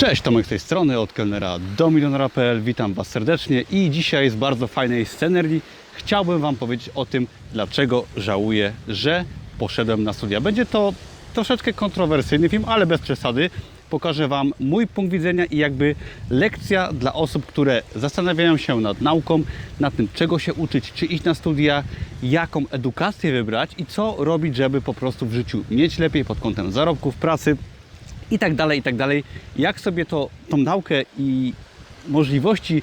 Cześć, Tomek z tej strony, od kelnera do milionera.pl. Witam Was serdecznie i dzisiaj z bardzo fajnej scenerii chciałbym Wam powiedzieć o tym, dlaczego żałuję, że poszedłem na studia. Będzie to troszeczkę kontrowersyjny film, ale bez przesady. Pokażę Wam mój punkt widzenia i jakby lekcja dla osób, które zastanawiają się nad nauką, nad tym, czego się uczyć, czy iść na studia, jaką edukację wybrać i co robić, żeby po prostu w życiu mieć lepiej pod kątem zarobków, pracy, i tak dalej, i tak dalej. Jak sobie to, tą naukę i możliwości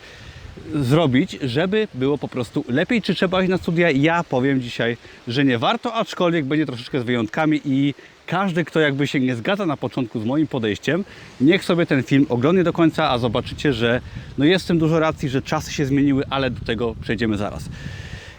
zrobić, żeby było po prostu lepiej, czy trzeba iść na studia? Ja powiem dzisiaj, że nie warto, aczkolwiek będzie troszeczkę z wyjątkami i każdy, kto jakby się nie zgadza na początku z moim podejściem, niech sobie ten film oglądnie do końca, a zobaczycie, że no jest w tym dużo racji, że czasy się zmieniły, ale do tego przejdziemy zaraz.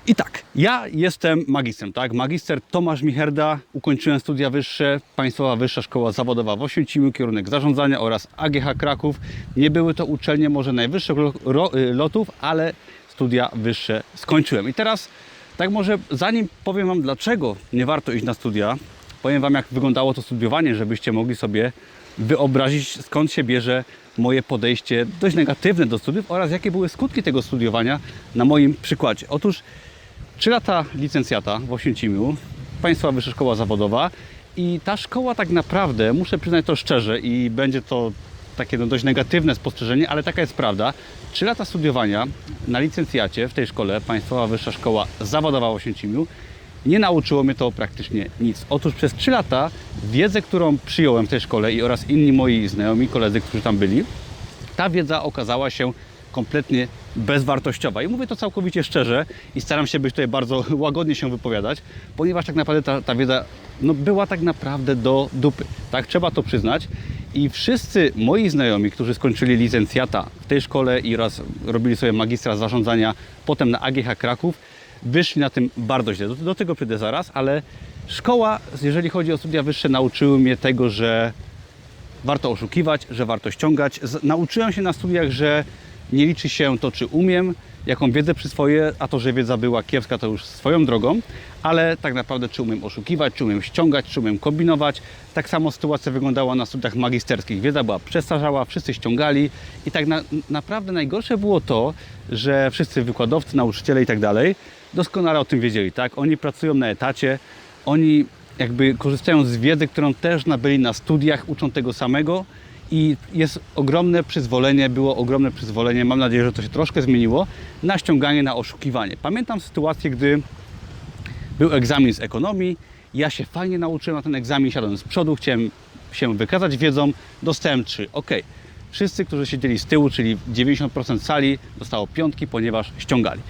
I tak, ja jestem magistrem, tak? Magister Tomasz Micherda, ukończyłem studia wyższe, Państwowa Wyższa Szkoła Zawodowa w Oświęcimiu, kierunek zarządzania oraz AGH Kraków. Nie były to uczelnie może najwyższych y, lotów, ale studia wyższe skończyłem. I teraz, tak może zanim powiem Wam dlaczego nie warto iść na studia, powiem Wam jak wyglądało to studiowanie, żebyście mogli sobie wyobrazić skąd się bierze moje podejście dość negatywne do studiów oraz jakie były skutki tego studiowania na moim przykładzie. Otóż 3 lata licencjata w Oświęcimiu, Państwowa Wyższa Szkoła Zawodowa i ta szkoła tak naprawdę, muszę przyznać to szczerze i będzie to takie no dość negatywne spostrzeżenie, ale taka jest prawda. 3 lata studiowania na licencjacie w tej szkole, Państwowa Wyższa Szkoła Zawodowa w Oświęcimiu, nie nauczyło mnie to praktycznie nic. Otóż przez 3 lata wiedzę, którą przyjąłem w tej szkole i oraz inni moi znajomi, koledzy, którzy tam byli, ta wiedza okazała się kompletnie bezwartościowa. I mówię to całkowicie szczerze i staram się być tutaj bardzo łagodnie się wypowiadać, ponieważ tak naprawdę ta, ta wiedza no, była tak naprawdę do dupy. Tak, trzeba to przyznać. I wszyscy moi znajomi, którzy skończyli licencjata w tej szkole i raz robili sobie magistra zarządzania, potem na AGH Kraków, wyszli na tym bardzo źle. Do, do tego przyjdę zaraz, ale szkoła, jeżeli chodzi o studia wyższe, nauczyły mnie tego, że warto oszukiwać, że warto ściągać. Z- Nauczyłem się na studiach, że nie liczy się to, czy umiem, jaką wiedzę przyswoję, a to, że wiedza była kiepska, to już swoją drogą, ale tak naprawdę, czy umiem oszukiwać, czy umiem ściągać, czy umiem kombinować. Tak samo sytuacja wyglądała na studiach magisterskich. Wiedza była przestarzała, wszyscy ściągali i tak na, naprawdę najgorsze było to, że wszyscy wykładowcy, nauczyciele i tak dalej doskonale o tym wiedzieli, tak? Oni pracują na etacie, oni jakby korzystają z wiedzy, którą też nabyli na studiach, uczą tego samego i jest ogromne przyzwolenie, było ogromne przyzwolenie, mam nadzieję, że to się troszkę zmieniło, na ściąganie, na oszukiwanie. Pamiętam sytuację, gdy był egzamin z ekonomii, ja się fajnie nauczyłem na ten egzamin, siadłem z przodu, chciałem się wykazać wiedzą, dostałem 3. Ok. Wszyscy, którzy siedzieli z tyłu, czyli 90% sali, dostało piątki, ponieważ ściągali.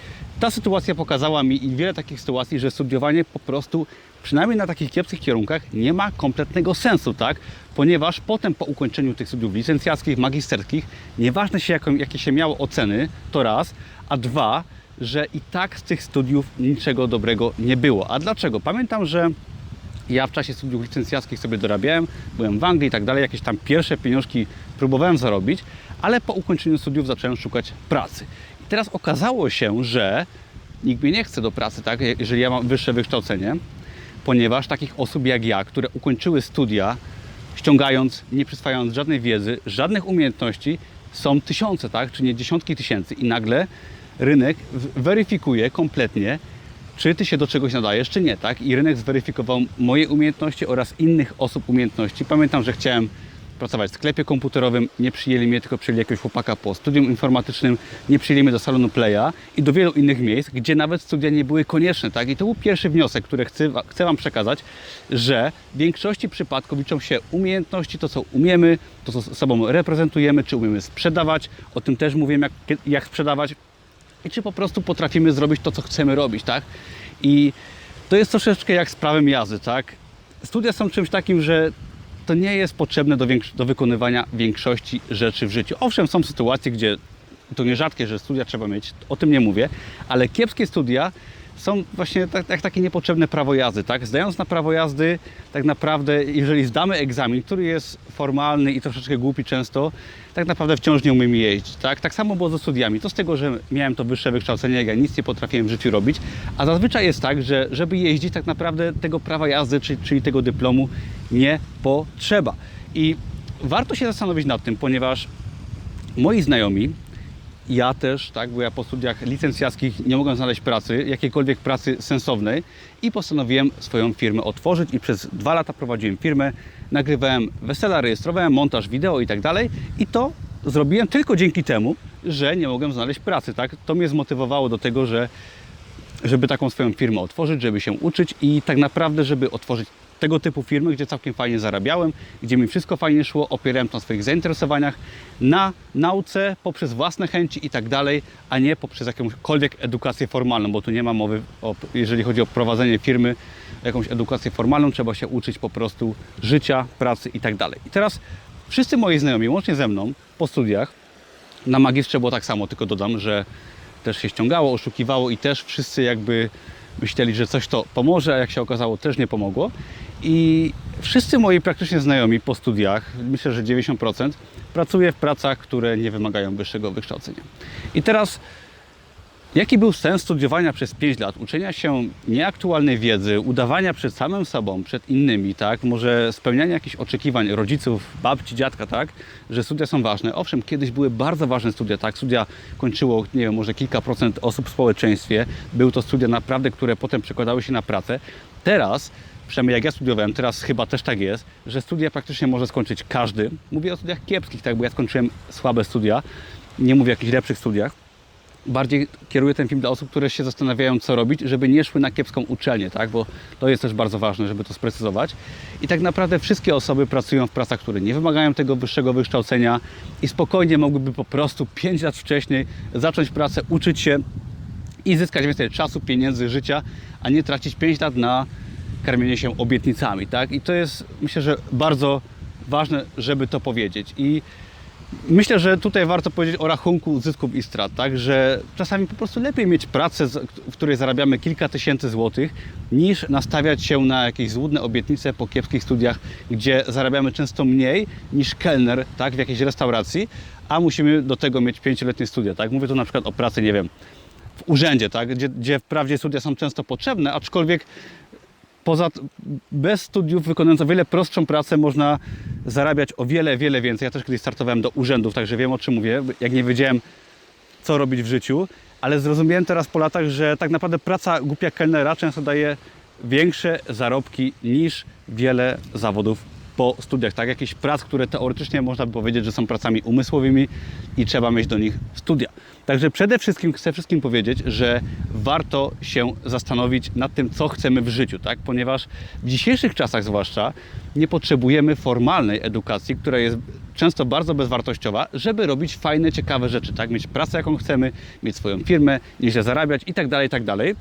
Ta sytuacja pokazała mi i wiele takich sytuacji, że studiowanie po prostu, przynajmniej na takich kiepskich kierunkach, nie ma kompletnego sensu, tak? Ponieważ potem po ukończeniu tych studiów licencjackich, magisterskich, nieważne się jaką, jakie się miało oceny, to raz, a dwa, że i tak z tych studiów niczego dobrego nie było. A dlaczego? Pamiętam, że ja w czasie studiów licencjackich sobie dorabiałem, byłem w Anglii i tak dalej, jakieś tam pierwsze pieniążki próbowałem zarobić, ale po ukończeniu studiów zacząłem szukać pracy. I teraz okazało się, że nikt mnie nie chce do pracy, tak, jeżeli ja mam wyższe wykształcenie, ponieważ takich osób jak ja, które ukończyły studia, ściągając, nie przyswajając żadnej wiedzy, żadnych umiejętności, są tysiące, tak, czy nie dziesiątki tysięcy i nagle rynek weryfikuje kompletnie, czy ty się do czegoś nadajesz, czy nie, tak? I rynek zweryfikował moje umiejętności oraz innych osób umiejętności. Pamiętam, że chciałem pracować w sklepie komputerowym, nie przyjęli mnie, tylko przyjęli jakiegoś chłopaka po studium informatycznym, nie przyjęli mnie do salonu Playa i do wielu innych miejsc, gdzie nawet studia nie były konieczne, tak? I to był pierwszy wniosek, który chcę, chcę Wam przekazać, że w większości przypadków liczą się umiejętności, to co umiemy, to co sobą reprezentujemy, czy umiemy sprzedawać, o tym też mówiłem, jak, jak sprzedawać, i czy po prostu potrafimy zrobić to, co chcemy robić, tak? I to jest troszeczkę jak z prawem jazdy, tak? Studia są czymś takim, że to nie jest potrzebne do, do wykonywania większości rzeczy w życiu. Owszem, są sytuacje, gdzie to nierzadkie, że studia trzeba mieć, o tym nie mówię, ale kiepskie studia są właśnie tak, takie niepotrzebne prawo jazdy, tak? Zdając na prawo jazdy, tak naprawdę, jeżeli zdamy egzamin, który jest formalny i troszeczkę głupi często, tak naprawdę wciąż nie umiemy jeździć, tak? Tak samo było ze studiami. To z tego, że miałem to wyższe wykształcenie, ja nic nie potrafiłem w życiu robić, a zazwyczaj jest tak, że żeby jeździć, tak naprawdę tego prawa jazdy, czyli, czyli tego dyplomu nie potrzeba. I warto się zastanowić nad tym, ponieważ moi znajomi, ja też, tak, bo ja po studiach licencjackich nie mogłem znaleźć pracy, jakiejkolwiek pracy sensownej i postanowiłem swoją firmę otworzyć i przez dwa lata prowadziłem firmę, nagrywałem wesela, rejestrowałem montaż wideo i tak dalej i to zrobiłem tylko dzięki temu, że nie mogłem znaleźć pracy, tak. To mnie zmotywowało do tego, że żeby taką swoją firmę otworzyć, żeby się uczyć i tak naprawdę, żeby otworzyć tego typu firmy, gdzie całkiem fajnie zarabiałem, gdzie mi wszystko fajnie szło, opierałem to na swoich zainteresowaniach, na nauce, poprzez własne chęci i tak dalej, a nie poprzez jakąkolwiek edukację formalną, bo tu nie ma mowy, o, jeżeli chodzi o prowadzenie firmy, jakąś edukację formalną, trzeba się uczyć po prostu życia, pracy i tak dalej. I teraz wszyscy moi znajomi, łącznie ze mną, po studiach, na magistrze było tak samo, tylko dodam, że też się ściągało, oszukiwało i też wszyscy jakby myśleli, że coś to pomoże, a jak się okazało też nie pomogło. I wszyscy moi praktycznie znajomi po studiach, myślę, że 90%, pracuje w pracach, które nie wymagają wyższego wykształcenia. I teraz Jaki był sens studiowania przez 5 lat, uczenia się nieaktualnej wiedzy, udawania przed samym sobą, przed innymi, tak? Może spełniania jakichś oczekiwań rodziców, babci, dziadka, tak? Że studia są ważne. Owszem, kiedyś były bardzo ważne studia, tak? Studia kończyło, nie wiem, może kilka procent osób w społeczeństwie. Były to studia naprawdę, które potem przekładały się na pracę. Teraz przynajmniej jak ja studiowałem, teraz chyba też tak jest, że studia praktycznie może skończyć każdy. Mówię o studiach kiepskich, tak, bo ja skończyłem słabe studia, nie mówię o jakichś lepszych studiach bardziej kieruję ten film dla osób, które się zastanawiają, co robić, żeby nie szły na kiepską uczelnię, tak? bo to jest też bardzo ważne, żeby to sprecyzować. I tak naprawdę wszystkie osoby pracują w pracach, które nie wymagają tego wyższego wykształcenia i spokojnie mogłyby po prostu 5 lat wcześniej zacząć pracę, uczyć się i zyskać więcej czasu, pieniędzy, życia, a nie tracić 5 lat na karmienie się obietnicami. Tak? I to jest, myślę, że bardzo ważne, żeby to powiedzieć. I Myślę, że tutaj warto powiedzieć o rachunku zysków i strat, tak? że czasami po prostu lepiej mieć pracę, w której zarabiamy kilka tysięcy złotych, niż nastawiać się na jakieś złudne obietnice po kiepskich studiach, gdzie zarabiamy często mniej niż kelner tak? w jakiejś restauracji, a musimy do tego mieć pięcioletnie studia. Tak? Mówię tu na przykład o pracy, nie wiem, w urzędzie, tak? gdzie, gdzie wprawdzie studia są często potrzebne, aczkolwiek poza, bez studiów wykonując o wiele prostszą pracę można zarabiać o wiele, wiele więcej. Ja też kiedyś startowałem do urzędów, także wiem o czym mówię, jak nie wiedziałem co robić w życiu, ale zrozumiałem teraz po latach, że tak naprawdę praca głupia kelnera często daje większe zarobki niż wiele zawodów po studiach, tak? Jakieś prac, które teoretycznie można by powiedzieć, że są pracami umysłowymi i trzeba mieć do nich studia. Także przede wszystkim chcę wszystkim powiedzieć, że warto się zastanowić nad tym, co chcemy w życiu, tak? Ponieważ w dzisiejszych czasach zwłaszcza nie potrzebujemy formalnej edukacji, która jest często bardzo bezwartościowa, żeby robić fajne, ciekawe rzeczy, tak? Mieć pracę, jaką chcemy, mieć swoją firmę, nieźle zarabiać i tak dalej, i tak dalej.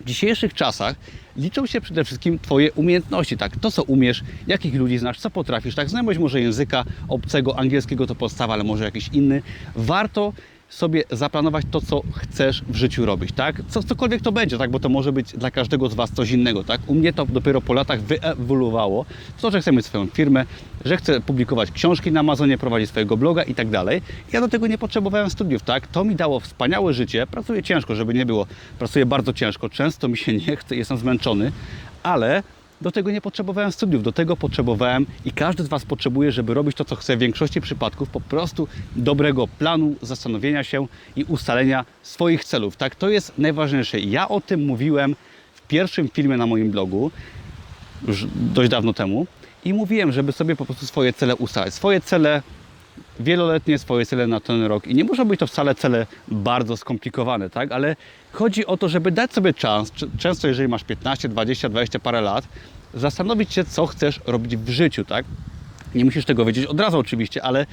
W dzisiejszych czasach liczą się przede wszystkim Twoje umiejętności, tak? To, co umiesz, jakich ludzi znasz, co potrafisz, tak? Znajomość może języka obcego, angielskiego to podstawa, ale może jakiś inny. Warto sobie zaplanować to, co chcesz w życiu robić, tak? Co, cokolwiek to będzie, tak? Bo to może być dla każdego z Was coś innego, tak? U mnie to dopiero po latach wyewoluowało. To, że chcę mieć swoją firmę, że chcę publikować książki na Amazonie, prowadzić swojego bloga i tak dalej. Ja do tego nie potrzebowałem studiów, tak? To mi dało wspaniałe życie. Pracuję ciężko, żeby nie było. Pracuję bardzo ciężko, często mi się nie chce, jestem zmęczony, ale do tego nie potrzebowałem studiów, do tego potrzebowałem i każdy z Was potrzebuje, żeby robić to, co chce w większości przypadków, po prostu dobrego planu, zastanowienia się i ustalenia swoich celów. Tak, to jest najważniejsze. Ja o tym mówiłem w pierwszym filmie na moim blogu, już dość dawno temu, i mówiłem, żeby sobie po prostu swoje cele ustalać. Swoje cele wieloletnie, swoje cele na ten rok. I nie muszą być to wcale cele bardzo skomplikowane, tak? Ale chodzi o to, żeby dać sobie czas, często jeżeli masz 15, 20, 20 parę lat, zastanowić się, co chcesz robić w życiu, tak? Nie musisz tego wiedzieć od razu oczywiście, ale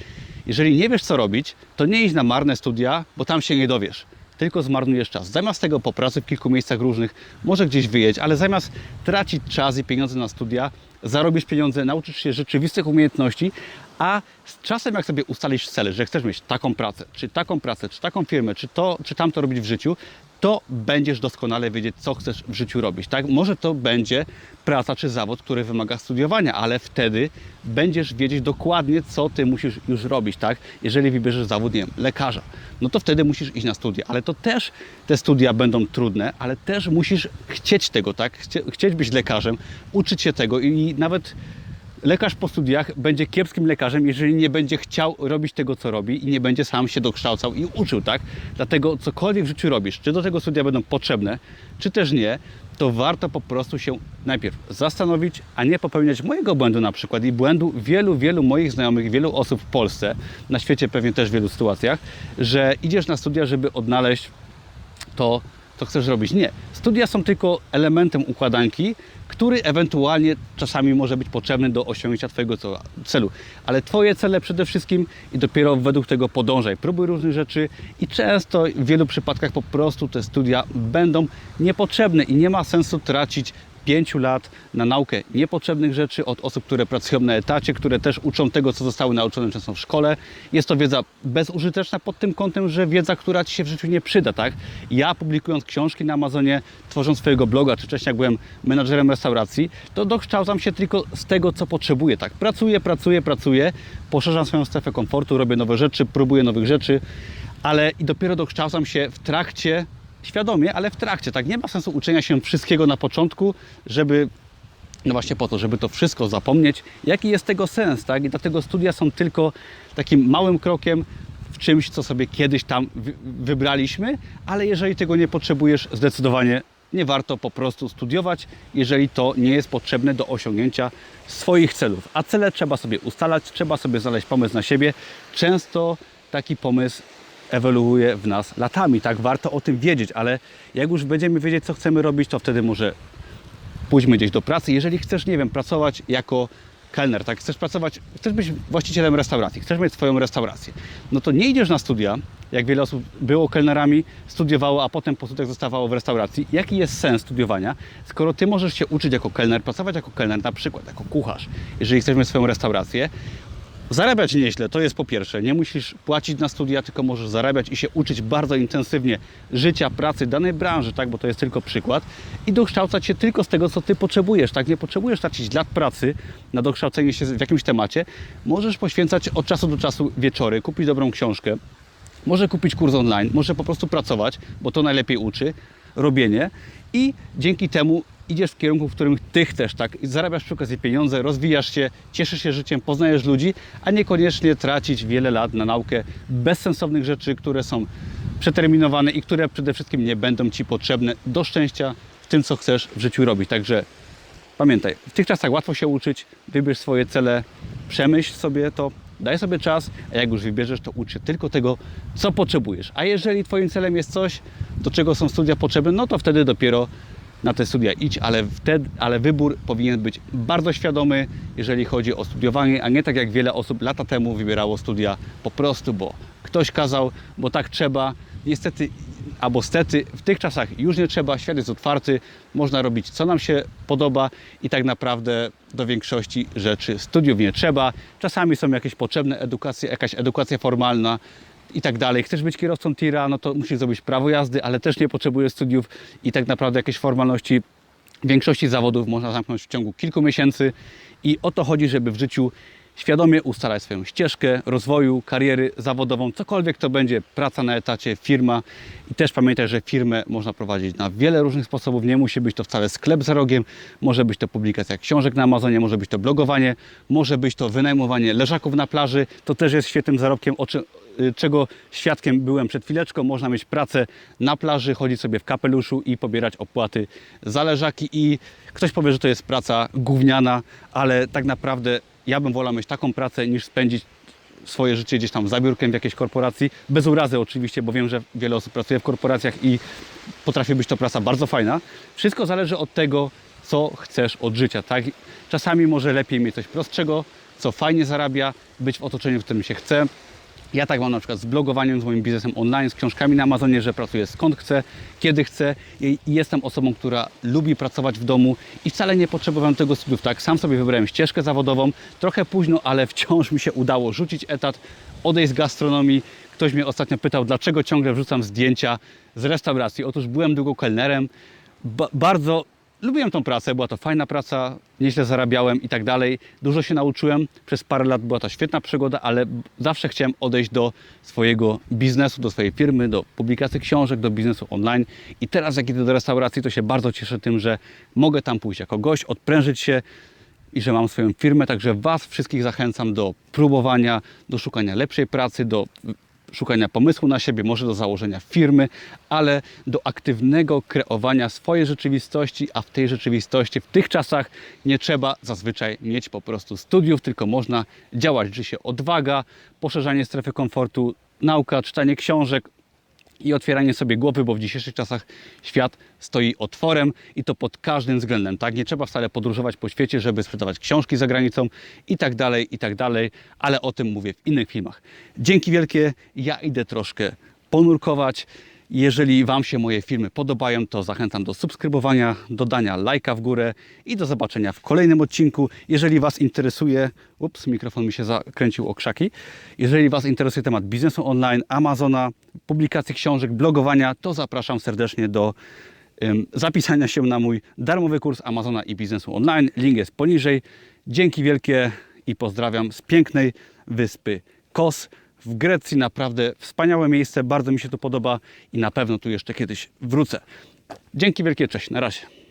jeżeli nie wiesz, co robić, to nie idź na marne studia, bo tam się nie dowiesz. Tylko zmarnujesz czas. Zamiast tego po pracy w kilku miejscach różnych, może gdzieś wyjedź, ale zamiast tracić czas i pieniądze na studia, zarobisz pieniądze, nauczysz się rzeczywistych umiejętności, a z czasem jak sobie ustalisz cele, że chcesz mieć taką pracę, czy taką pracę, czy taką firmę, czy to, czy tamto robić w życiu, to będziesz doskonale wiedzieć, co chcesz w życiu robić. Tak? Może to będzie praca czy zawód, który wymaga studiowania, ale wtedy będziesz wiedzieć dokładnie, co ty musisz już robić. Tak? Jeżeli wybierzesz zawód, nie wiem, lekarza, no to wtedy musisz iść na studia, ale to też te studia będą trudne, ale też musisz chcieć tego, tak? Chcie, chcieć być lekarzem, uczyć się tego i nawet lekarz po studiach będzie kiepskim lekarzem, jeżeli nie będzie chciał robić tego, co robi i nie będzie sam się dokształcał i uczył, tak? Dlatego cokolwiek w życiu robisz, czy do tego studia będą potrzebne, czy też nie, to warto po prostu się najpierw zastanowić, a nie popełniać mojego błędu na przykład i błędu wielu, wielu moich znajomych, wielu osób w Polsce, na świecie pewnie też w wielu sytuacjach, że idziesz na studia, żeby odnaleźć to, co chcesz robić. Nie. Studia są tylko elementem układanki, który ewentualnie czasami może być potrzebny do osiągnięcia Twojego celu. Ale Twoje cele przede wszystkim i dopiero według tego podążaj. Próbuj różnych rzeczy i często w wielu przypadkach po prostu te studia będą niepotrzebne i nie ma sensu tracić pięciu lat na naukę niepotrzebnych rzeczy od osób, które pracują na etacie, które też uczą tego, co zostały nauczone często w szkole. Jest to wiedza bezużyteczna pod tym kątem, że wiedza, która Ci się w życiu nie przyda, tak? Ja publikując książki na Amazonie, tworząc swojego bloga, czy wcześniej jak byłem menadżerem restauracji, to dokształcam się tylko z tego, co potrzebuję, tak? Pracuję, pracuję, pracuję, poszerzam swoją strefę komfortu, robię nowe rzeczy, próbuję nowych rzeczy, ale i dopiero dokształcam się w trakcie świadomie, ale w trakcie, tak? Nie ma sensu uczenia się wszystkiego na początku, żeby no właśnie po to, żeby to wszystko zapomnieć. Jaki jest tego sens, tak? I dlatego studia są tylko takim małym krokiem w czymś, co sobie kiedyś tam wy- wybraliśmy, ale jeżeli tego nie potrzebujesz, zdecydowanie nie warto po prostu studiować, jeżeli to nie jest potrzebne do osiągnięcia swoich celów. A cele trzeba sobie ustalać, trzeba sobie znaleźć pomysł na siebie. Często taki pomysł ewoluuje w nas latami, tak? Warto o tym wiedzieć, ale jak już będziemy wiedzieć, co chcemy robić, to wtedy może pójdźmy gdzieś do pracy. Jeżeli chcesz, nie wiem, pracować jako kelner, tak, chcesz pracować, chcesz być właścicielem restauracji, chcesz mieć swoją restaurację, no to nie idziesz na studia, jak wiele osób było kelnerami, studiowało, a potem po studiach zostawało w restauracji. Jaki jest sens studiowania, skoro ty możesz się uczyć jako kelner, pracować jako kelner, na przykład jako kucharz, jeżeli chcesz mieć swoją restaurację, Zarabiać nieźle, to jest po pierwsze. Nie musisz płacić na studia, tylko możesz zarabiać i się uczyć bardzo intensywnie życia, pracy danej branży, tak, bo to jest tylko przykład. I dokształcać się tylko z tego, co ty potrzebujesz. Tak, nie potrzebujesz tracić lat pracy na dokształcenie się w jakimś temacie. Możesz poświęcać od czasu do czasu wieczory, kupić dobrą książkę, może kupić kurs online, może po prostu pracować, bo to najlepiej uczy, robienie i dzięki temu idziesz w kierunku, w którym ty chcesz, tak? Zarabiasz przy okazji pieniądze, rozwijasz się, cieszysz się życiem, poznajesz ludzi, a niekoniecznie tracić wiele lat na naukę bezsensownych rzeczy, które są przeterminowane i które przede wszystkim nie będą ci potrzebne do szczęścia w tym, co chcesz w życiu robić. Także Pamiętaj, w tych czasach łatwo się uczyć, wybierz swoje cele, przemyśl sobie to, daj sobie czas, a jak już wybierzesz, to ucz się tylko tego, co potrzebujesz. A jeżeli Twoim celem jest coś, do czego są studia potrzebne, no to wtedy dopiero na te studia idź, ale, wtedy, ale wybór powinien być bardzo świadomy, jeżeli chodzi o studiowanie, a nie tak jak wiele osób lata temu wybierało studia po prostu, bo ktoś kazał, bo tak trzeba. Niestety, albo stety, w tych czasach już nie trzeba, świat jest otwarty, można robić co nam się podoba i tak naprawdę do większości rzeczy studiów nie trzeba. Czasami są jakieś potrzebne edukacje, jakaś edukacja formalna, i tak dalej. Chcesz być kierowcą tira, no to musisz zrobić prawo jazdy, ale też nie potrzebujesz studiów i tak naprawdę jakieś formalności. Większości zawodów można zamknąć w ciągu kilku miesięcy i o to chodzi, żeby w życiu świadomie ustalać swoją ścieżkę rozwoju, kariery zawodową, cokolwiek to będzie, praca na etacie, firma. I też pamiętaj, że firmę można prowadzić na wiele różnych sposobów, nie musi być to wcale sklep za rogiem, może być to publikacja książek na Amazonie, może być to blogowanie, może być to wynajmowanie leżaków na plaży, to też jest świetnym zarobkiem, o czym, y, czego świadkiem byłem przed chwileczką. Można mieć pracę na plaży, chodzić sobie w kapeluszu i pobierać opłaty za leżaki. I ktoś powie, że to jest praca gówniana, ale tak naprawdę ja bym wolał mieć taką pracę niż spędzić swoje życie gdzieś tam za biurkiem w jakiejś korporacji. Bez urazy oczywiście, bo wiem, że wiele osób pracuje w korporacjach i potrafi być to praca bardzo fajna. Wszystko zależy od tego, co chcesz od życia. Tak? Czasami może lepiej mieć coś prostszego, co fajnie zarabia, być w otoczeniu, w którym się chce. Ja tak mam na przykład z blogowaniem, z moim biznesem online, z książkami na Amazonie, że pracuję skąd chcę, kiedy chcę i jestem osobą, która lubi pracować w domu i wcale nie potrzebowałem tego studiów. Tak, sam sobie wybrałem ścieżkę zawodową, trochę późno, ale wciąż mi się udało rzucić etat, odejść z gastronomii. Ktoś mnie ostatnio pytał, dlaczego ciągle wrzucam zdjęcia z restauracji. Otóż byłem długo kelnerem, ba- bardzo lubiłem tą pracę, była to fajna praca, nieźle zarabiałem i tak dalej. Dużo się nauczyłem, przez parę lat była to świetna przygoda, ale zawsze chciałem odejść do swojego biznesu, do swojej firmy, do publikacji książek, do biznesu online. I teraz jak idę do restauracji, to się bardzo cieszę tym, że mogę tam pójść jako gość, odprężyć się, i że mam swoją firmę, także Was wszystkich zachęcam do próbowania, do szukania lepszej pracy, do szukania pomysłu na siebie, może do założenia firmy, ale do aktywnego kreowania swojej rzeczywistości, a w tej rzeczywistości, w tych czasach nie trzeba zazwyczaj mieć po prostu studiów, tylko można działać, liczy się odwaga, poszerzanie strefy komfortu, nauka, czytanie książek, i otwieranie sobie głowy, bo w dzisiejszych czasach świat stoi otworem i to pod każdym względem. Tak? Nie trzeba wcale podróżować po świecie, żeby sprzedawać książki za granicą i tak dalej, i tak dalej, ale o tym mówię w innych filmach. Dzięki wielkie, ja idę troszkę ponurkować. Jeżeli Wam się moje filmy podobają, to zachęcam do subskrybowania, dodania lajka w górę i do zobaczenia w kolejnym odcinku. Jeżeli Was interesuje, ups, mikrofon mi się zakręcił o krzaki. Jeżeli Was interesuje temat biznesu online, Amazona, publikacji książek, blogowania, to zapraszam serdecznie do zapisania się na mój darmowy kurs Amazona i biznesu online. Link jest poniżej. Dzięki wielkie i pozdrawiam z pięknej wyspy Kos w Grecji. Naprawdę wspaniałe miejsce, bardzo mi się to podoba i na pewno tu jeszcze kiedyś wrócę. Dzięki wielkie, cześć, na razie.